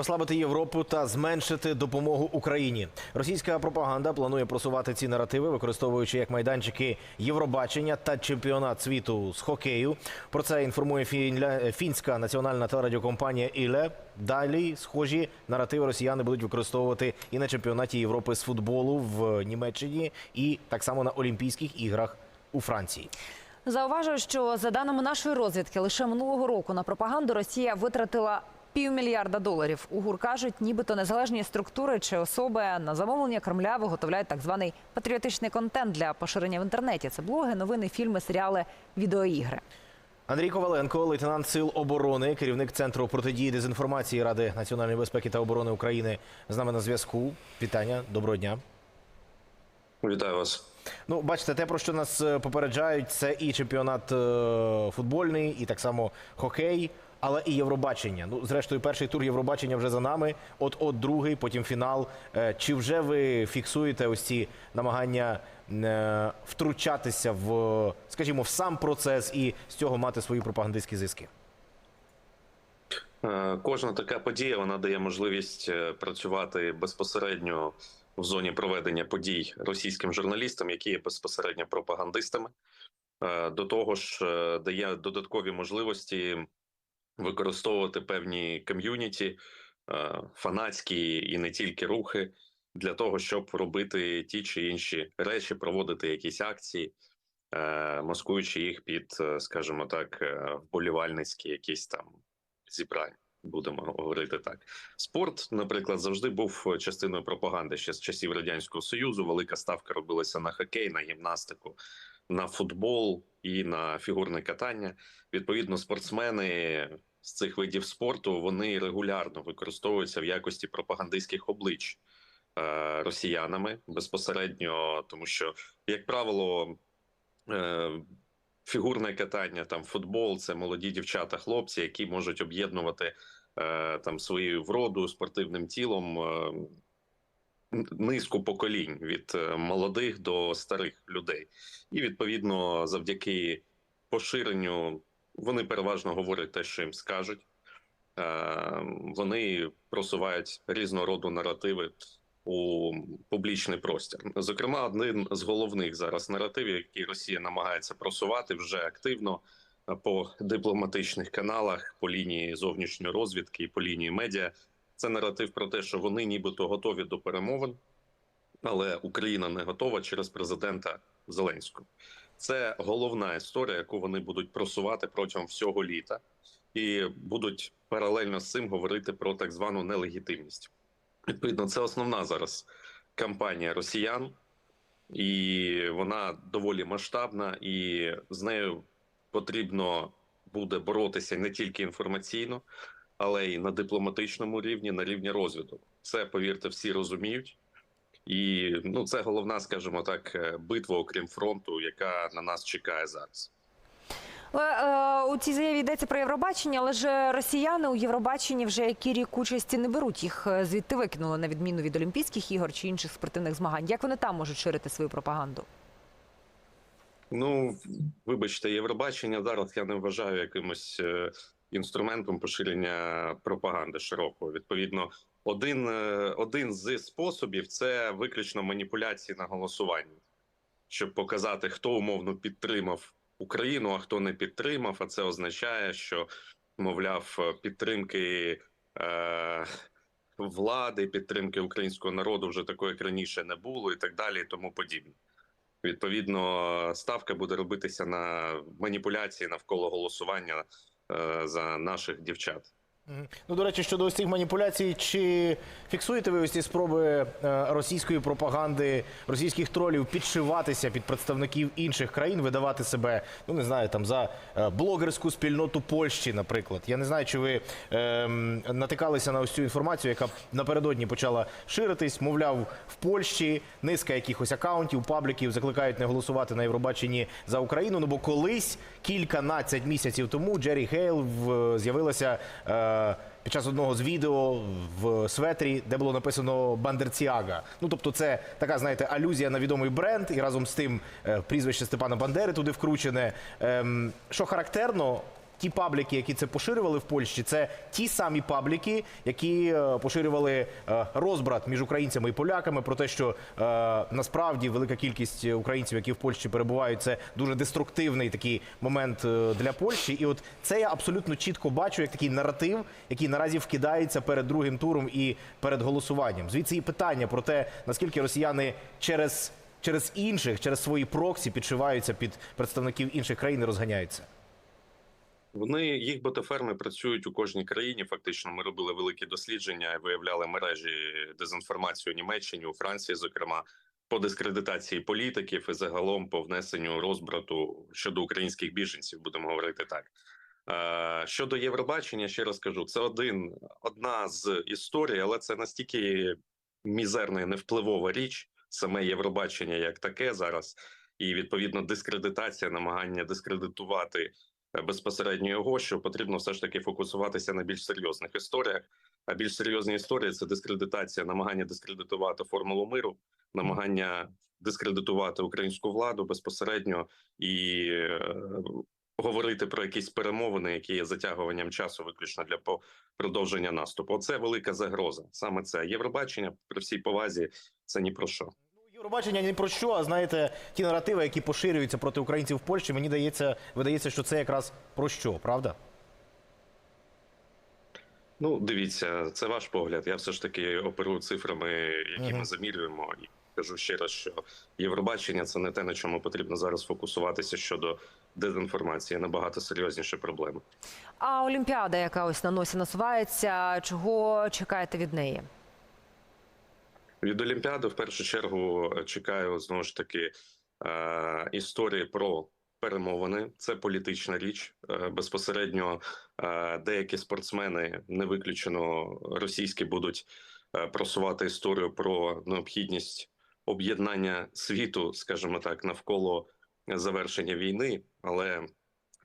послабити Європу та зменшити допомогу Україні. Російська пропаганда планує просувати ці наративи, використовуючи як майданчики Євробачення та чемпіонат світу з хокею. Про це інформує фінська національна телерадіокомпанія Іле. Далі схожі наративи росіяни будуть використовувати і на чемпіонаті Європи з футболу в Німеччині, і так само на Олімпійських іграх у Франції. Зауважую, що за даними нашої розвідки, лише минулого року на пропаганду Росія витратила півмільярда доларів. У ГУР кажуть, нібито незалежні структури чи особи на замовлення Кремля виготовляють так званий патріотичний контент для поширення в інтернеті. Це блоги, новини, фільми, серіали, відеоігри. Андрій Коваленко, лейтенант сил оборони, керівник центру протидії дезінформації Ради національної безпеки та оборони України, з нами на зв'язку. Вітання, доброго дня. Вітаю вас. Ну, бачите, те, про що нас е, попереджають, це і чемпіонат е, футбольний, і так само хокей, але і Євробачення. Ну, зрештою, перший тур Євробачення вже за нами. От от другий, потім фінал. Е, Чи вже ви фіксуєте ось ці намагання е, втручатися в, скажімо, в сам процес і з цього мати свої пропагандистські зиски? Е, Кожна така подія вона дає можливість працювати безпосередньо в зоні проведення подій російським журналістам, які є безпосередньо пропагандистами. До того ж, дає додаткові можливості використовувати певні ком'юніті, е, фанатські і не тільки рухи для того, щоб робити ті чи інші речі, проводити якісь акції, е, маскуючи їх під, е, скажімо так, вболівальницькі якісь там зібрань. Будемо говорити так. Спорт, наприклад, завжди був частиною пропаганди ще з часів радянського союзу. Велика ставка робилася на хокей, на гімнастику, на футбол і на фігурне катання. Відповідно, спортсмени з цих видів спорту вони регулярно використовуються в якості пропагандистських облич е, росіянами безпосередньо, тому що, як правило, е, фігурне катання, там футбол, це молоді дівчата, хлопці, які можуть об'єднувати е, там свою вроду спортивним тілом е, низку поколінь від е, молодих до старих людей, і відповідно завдяки поширенню вони переважно говорять те, що їм скажуть. Е, Вони просувають різного роду наративи у публічний простір. Зокрема, один з головних зараз наративів, які Росія намагається просувати вже активно е, по дипломатичних каналах, по лінії зовнішньої розвідки і по лінії медіа. Це наратив про те, що вони нібито готові до перемовин, але Україна не готова через президента Зеленського. Це головна історія, яку вони будуть просувати протягом всього літа, і будуть паралельно з цим говорити про так звану нелегітимність. Відповідно, це основна зараз кампанія росіян, і вона доволі масштабна, і з нею потрібно буде боротися не тільки інформаційно, але й на дипломатичному рівні, на рівні розвитку. Це, повірте, всі розуміють. І ну, це головна, скажімо так, е, битва, окрім фронту, яка на нас чекає зараз. Е, у цій заяві йдеться про Євробачення, але ж росіяни у Євробаченні вже який рік участі не беруть. Їх е, звідти викинули на відміну від Олімпійських ігор чи інших спортивних змагань. Як вони там можуть ширити свою пропаганду? Ну, вибачте, Євробачення зараз я не вважаю якимось е, інструментом поширення пропаганди широкого. Відповідно, один, е, один з способів це виключно маніпуляції на голосуванні, щоб показати, хто умовно підтримав Україну, а хто не підтримав. А це означає, що мовляв, підтримки. Е, Влади, підтримки українського народу вже такої раніше не було, і так далі, і тому подібне. Відповідно, ставка буде робитися на маніпуляції навколо голосування е, за наших дівчат. Ну, до речі, щодо ось цих маніпуляцій, чи фіксуєте ви ось ці спроби е, російської пропаганди, російських тролів підшиватися під представників інших країн, видавати себе, ну не знаю, там за е, блогерську спільноту Польщі, наприклад? Я не знаю, чи ви ем, натикалися на ось цю інформацію, яка напередодні почала ширитись. Мовляв, в Польщі низка якихось акаунтів, пабліків закликають не голосувати на Євробаченні за Україну. Ну бо колись кільканадцять місяців тому Джері Гейл в- з'явилася. Е, під час одного з відео в светрі, де було написано Бандерціага. Ну тобто, це така, знаєте, алюзія на відомий бренд, і разом з тим е, прізвище Степана Бандери туди вкручене. Ем, що характерно, ті пабліки, які це поширювали в Польщі, це ті самі пабліки, які е, поширювали е, розбрат між українцями і поляками про те, що е, насправді велика кількість українців, які в Польщі перебувають, це дуже деструктивний такий момент для Польщі. І от це я абсолютно чітко бачу як такий наратив, який наразі вкидається перед другим туром і перед голосуванням. Звідси і питання про те, наскільки росіяни через, через інших, через свої проксі підшиваються під представників інших країн і розганяються. Вони їх ботоферми працюють у кожній країні. Фактично, ми робили великі дослідження, і виявляли мережі дезінформації у Німеччині, у Франції, зокрема по дискредитації політиків і загалом по внесенню розбрату щодо українських біженців. Будемо говорити так. Е, Щодо Євробачення, ще раз кажу, це один одна з історій, але це настільки мізерна і невпливова річ, саме Євробачення як таке зараз, і відповідно дискредитація, намагання дискредитувати безпосередньо його, що потрібно все ж таки фокусуватися на більш серйозних історіях. А більш серйозні історії це дискредитація, намагання дискредитувати формулу миру, намагання дискредитувати українську владу безпосередньо і е, говорити про якісь перемовини, які є затягуванням часу, виключно для продовження наступу. Оце велика загроза. Саме це Євробачення при всій повазі. Це ні про що. Ну, ні про що, а знаєте, ті наративи, які поширюються проти українців в Польщі, мені дається, видається, що це якраз про що, правда? Ну, дивіться, це ваш погляд. Я все ж таки оперую цифрами, які ми замірюємо. І кажу ще раз, що Євробачення це не те, на чому потрібно зараз фокусуватися щодо дезінформації. Набагато серйозніші проблеми. А Олімпіада, яка ось на носі насувається, чого чекаєте від неї? Від Олімпіади в першу чергу е, чекаю знову ж таки е, історії про перемовини. Це політична річ. Е, безпосередньо деякі спортсмени, не виключено російські, будуть просувати історію про необхідність об'єднання світу, скажімо так, навколо завершення війни, але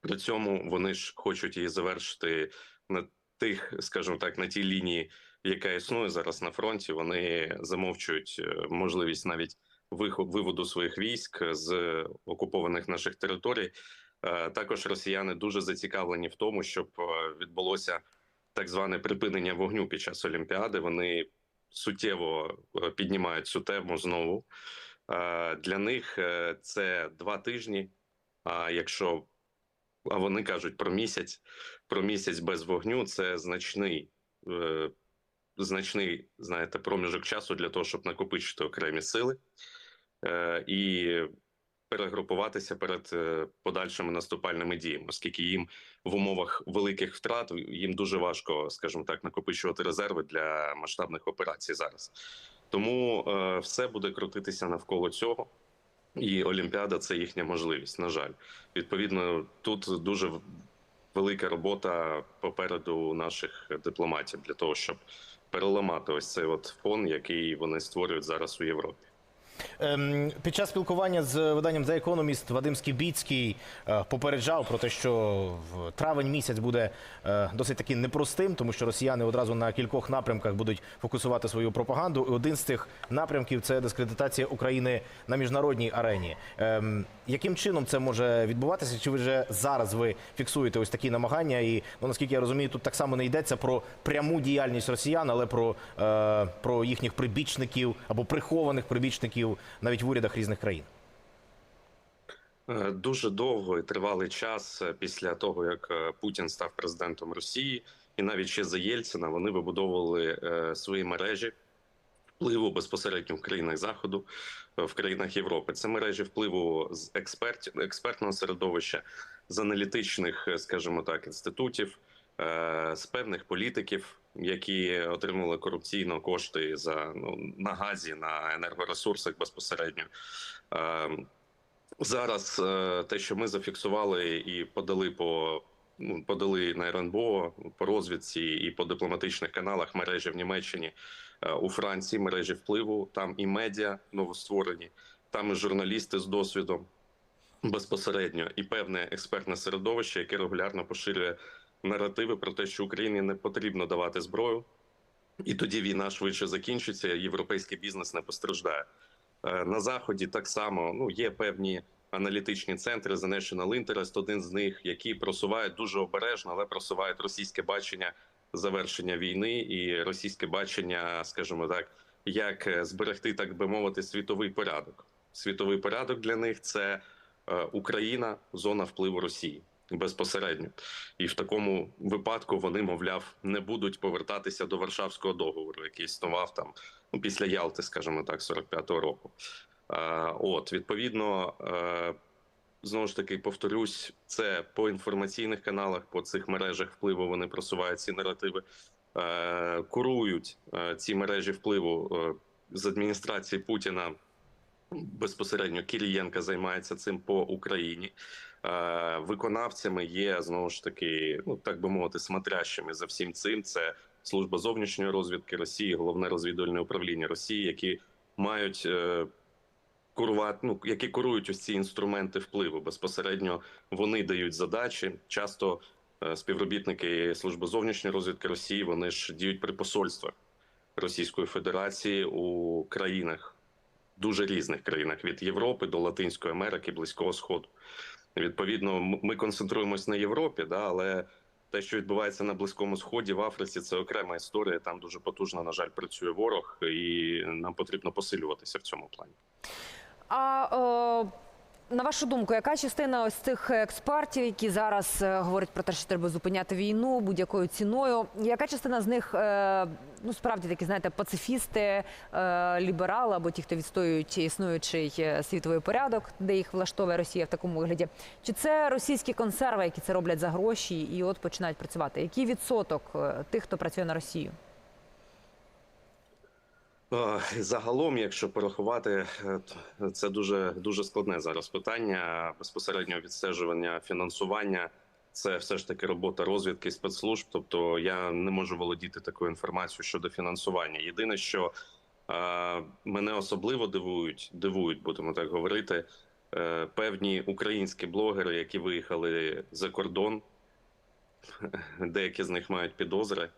при цьому вони ж хочуть її завершити на тих, скажімо так, на тій лінії, яка існує зараз на фронті. Вони замовчують е, можливість навіть виводу своїх військ з окупованих наших територій. Е, Також росіяни дуже зацікавлені в тому, щоб е, відбулося так зване припинення вогню під час Олімпіади. Вони суттєво е, піднімають цю тему знову. Е, Для них е, це два тижні. А якщо а вони кажуть про місяць, про місяць без вогню це значний, е, значний, знаєте, проміжок часу для того, щоб накопичити окремі сили е, і перегрупуватися перед е, подальшими наступальними діями, оскільки їм в умовах великих втрат їм дуже важко, скажімо так, накопичувати резерви для масштабних операцій зараз. Тому е, все буде крутитися навколо цього. І Олімпіада це їхня можливість. На жаль, відповідно, тут дуже велика робота попереду наших дипломатів для того, щоб переламати ось цей от фон, який вони створюють зараз у Європі. Ем, під час спілкування з виданням The Economist Вадим Скібіцький е, попереджав про те, що травень місяць буде е, досить таки непростим, тому що росіяни одразу на кількох напрямках будуть фокусувати свою пропаганду. І один з цих напрямків це дискредитація України на міжнародній арені. Ем, яким чином це може відбуватися? Чи ви вже зараз ви фіксуєте ось такі намагання? І ну наскільки я розумію, тут так само не йдеться про пряму діяльність росіян, але про, е, про їхніх прибічників або прихованих прибічників навіть в урядах різних країн. Е, Дуже довго і тривалий час е, після того, як е, Путін став президентом Росії, і навіть ще за Єльцина вони вибудовували свої мережі впливу безпосередньо в країнах Заходу, в країнах Європи. Це мережі впливу з експертів, експертного середовища, з аналітичних, скажімо так, інститутів, з певних політиків, які отримали корупційно кошти за ну на газі, на енергоресурсах безпосередньо. Е, Зараз е, те, що ми зафіксували і подали по ну, подали на РНБО по розвідці і по дипломатичних каналах мережі в Німеччині, е, у Франції мережі впливу. Там і медіа новостворені, там і журналісти з досвідом безпосередньо, і певне експертне середовище, яке регулярно поширює наративи про те, що Україні не потрібно давати зброю, і тоді війна швидше закінчиться. Європейський бізнес не постраждає. Е, На заході так само ну є певні аналітичні центри The National Interest, один з них, які просувають дуже обережно, але просувають російське бачення завершення війни і російське бачення, скажімо так, як е, зберегти, так би мовити, світовий порядок. Світовий порядок для них це е, Україна, зона впливу Росії безпосередньо. І в такому випадку вони, мовляв, не будуть повертатися до Варшавського договору, який існував там ну, після Ялти, скажімо так, 45-го року. Е, От відповідно, е, знову ж таки повторюсь, це по інформаційних каналах, по цих мережах впливу вони просувають ці наративи, е, курують ці мережі впливу з адміністрації Путіна. Безпосередньо Кірієнка займається цим по Україні. Е, Виконавцями є знову ж таки, ну так би мовити, смотрящими за всім цим. Це служба зовнішньої розвідки Росії, головне розвідувальне управління Росії, які мають е, курувати, ну які курують ось ці інструменти впливу. Безпосередньо вони дають задачі. Часто е, співробітники служби зовнішньої розвідки Росії вони ж діють при посольствах Російської Федерації у країнах, дуже різних країнах від Європи до Латинської Америки, Близького Сходу. Відповідно, ми концентруємось на Європі, да, але те, що відбувається на Близькому Сході, в Африці, це окрема історія. Там дуже потужно, на жаль, працює ворог, і нам потрібно посилюватися в цьому плані. А е, на вашу думку, яка частина ось цих експертів, які зараз е, говорять про те, що треба зупиняти війну будь-якою ціною? Яка частина з них е, ну справді такі, знаєте, пацифісти, е, ліберали або ті, хто відстоюють існуючий світовий порядок, де їх влаштовує Росія в такому вигляді? Чи це російські консерви, які це роблять за гроші і от починають працювати? Який відсоток тих, хто працює на Росію? Е, Загалом, якщо порахувати, е, це дуже дуже складне зараз питання безпосереднього відстежування фінансування. Це все ж таки робота розвідки спецслужб. Тобто я не можу володіти такою інформацією щодо фінансування. Єдине, що е, мене особливо дивують, дивують, будемо так говорити, е, певні українські блогери, які виїхали за кордон. Деякі з них мають підозри,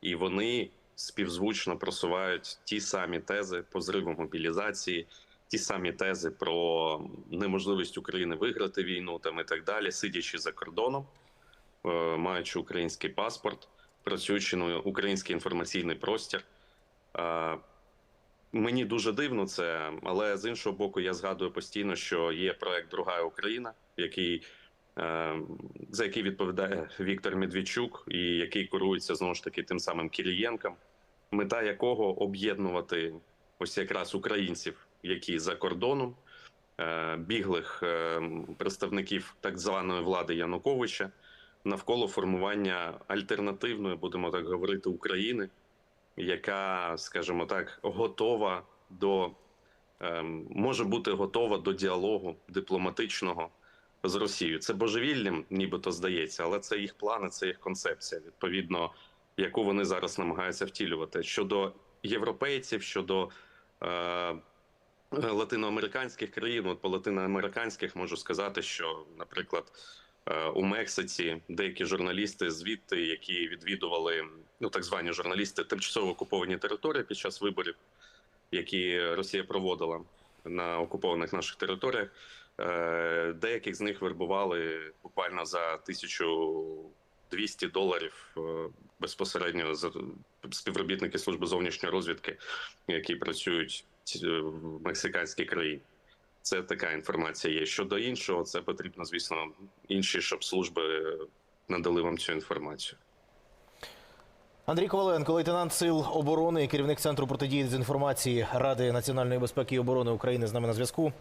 і вони співзвучно просувають ті самі тези по зриву мобілізації, ті самі тези про неможливість України виграти війну там і так далі, сидячи за кордоном, е, маючи український паспорт, працюючи на український інформаційний простір. Е, Мені дуже дивно це, але з іншого боку, я згадую постійно, що є проект Друга Україна, який е, за який відповідає Віктор Медведчук, і який керується знову ж таки тим самим Кірієнком, мета якого об'єднувати ось якраз українців, які за кордоном, е, біглих е, представників так званої влади Януковича навколо формування альтернативної, будемо так говорити, України, яка, скажімо так, готова до ем, може бути готова до діалогу дипломатичного з Росією. Це божевільним, нібито здається, але це їх плани, це їх концепція, відповідно, яку вони зараз намагаються втілювати щодо європейців, щодо е, латиноамериканських країн. От по латиноамериканських можу сказати, що, наприклад, е, у Мексиці деякі журналісти звідти, які відвідували ну так звані журналісти тимчасово окуповані території під час виборів, які Росія проводила на окупованих наших територіях. Е, Деяких з них вербували буквально за 1200 доларів е, безпосередньо за співробітники служби зовнішньої розвідки, які працюють е, в мексиканській країні. Це така інформація є. Щодо іншого, це потрібно, звісно, інші, щоб служби надали вам цю інформацію. Андрій Коваленко, лейтенант сил оборони і керівник центру протидії дезінформації Ради національної безпеки і оборони України з нами на зв'язку.